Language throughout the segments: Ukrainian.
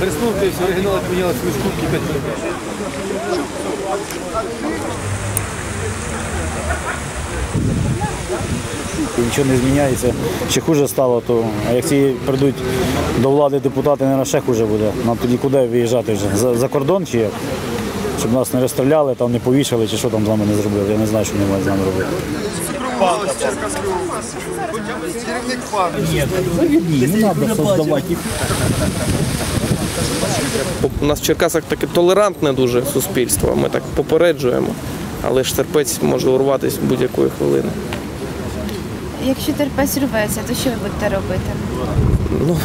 Приснувшись, оригінал поміняли свою скупки 5 років. І нічого не зміняється. Ще хуже стало, то а як ці прийдуть до влади депутати, не ще хуже буде. Нам тоді куди виїжджати вже? За, за кордон чи як? Щоб нас не розстріляли, там не повішали, чи що там з нами не зробили. Я не знаю, що вони мають з нами робити. У нас в Черкасах таке толерантне дуже суспільство. Ми так попереджуємо, але ж терпець може урватися будь-якої хвилини. Якщо терпець рветься, то що ви будете робити? Ну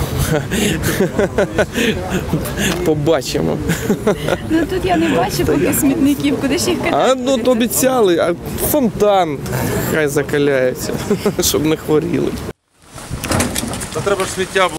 Побачимо. Ну тут я не бачу поки смітників, куди ж їх кидати? А ну то обіцяли, а фонтан хай закаляється, щоб не хворіли. Та треба ж сміття.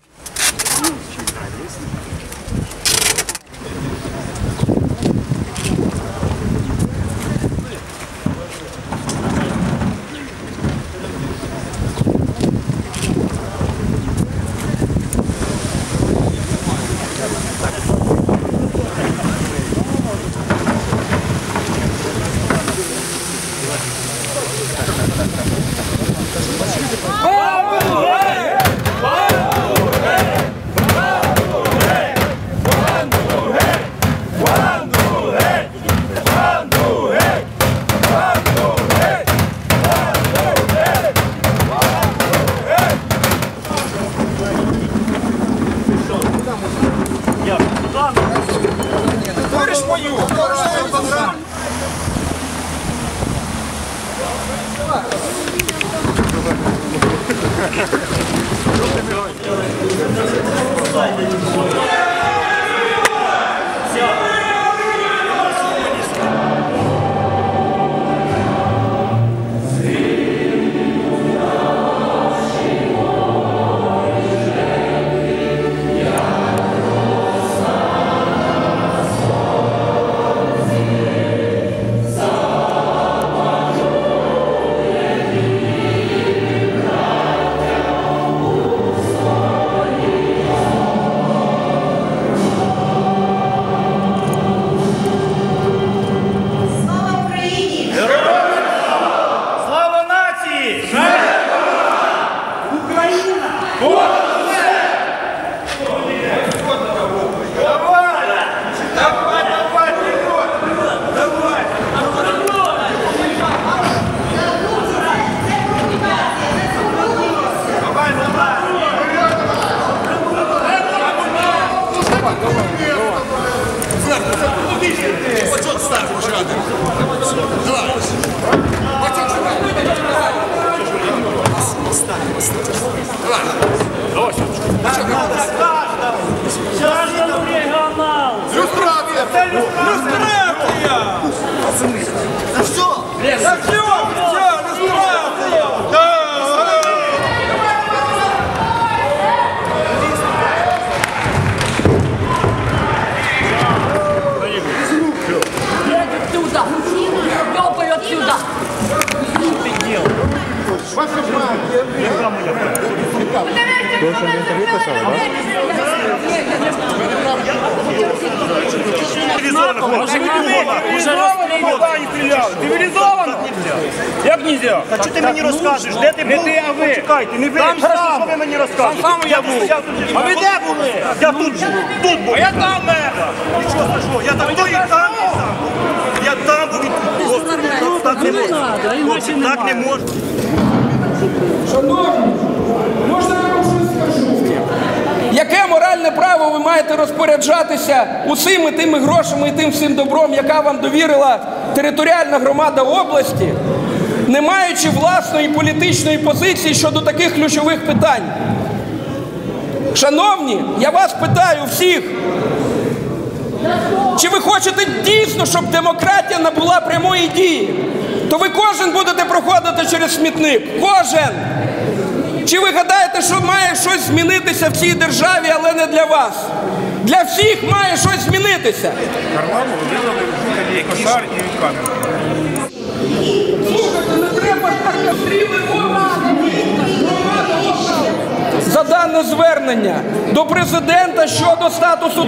Слава отсюда! Ёбай отсюда! Цивілізовано? Як нельзя? Та що ти мені розкажеш? Де ти був? Не ти, а ви. Чекайте, не ви. Там хорошо, що ви мені розкажете. Там сам я був. А ви де були? Я тут був. Тут був. А я там мер. Нічого страшного. Я там був і там. Я там тут. Так не можна. Хлопці, Так не можна. Яке моральне право ви маєте розпоряджатися усіми тими грошами і тим всім добром, яка вам довірила територіальна громада області, не маючи власної політичної позиції щодо таких ключових питань? Шановні, я вас питаю всіх, чи ви хочете дійсно, щоб демократія набула прямої дії? То ви кожен будете проходити через смітник. Кожен! Чи ви гадаєте, що має щось змінитися в цій державі, але не для вас? Для всіх має щось змінитися. Слухайте, не треба так стріли за дане звернення до президента щодо статусу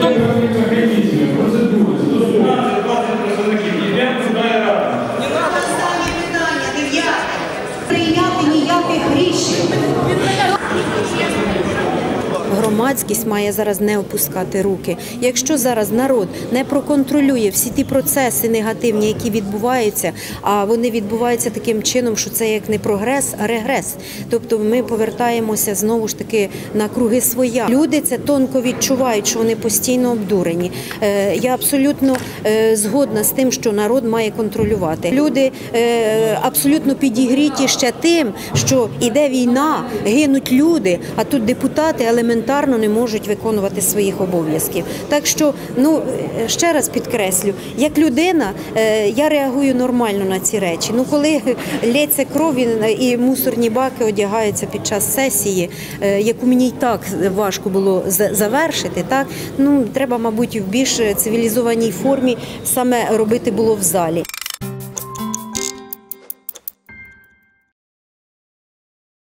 Громадськість має зараз не опускати руки. Якщо зараз народ не проконтролює всі ті процеси негативні, які відбуваються, а вони відбуваються таким чином, що це як не прогрес, а регрес. Тобто ми повертаємося знову ж таки на круги своя. Люди це тонко відчувають, що вони постійно обдурені. Е, Я абсолютно е, згодна з тим, що народ має контролювати. Люди е, абсолютно підігріті ще тим, що іде війна, гинуть люди, а тут депутати елементарно не можуть виконувати своїх обов'язків. Так що, ну е, ще раз підкреслю, як людина, е, я реагую нормально на ці речі. Ну коли лється кров і- мусорні баки одягаються під час сесії, е, яку мені й так важко було завершити, так ну треба, мабуть, в більш цивілізованій формі саме робити було в залі.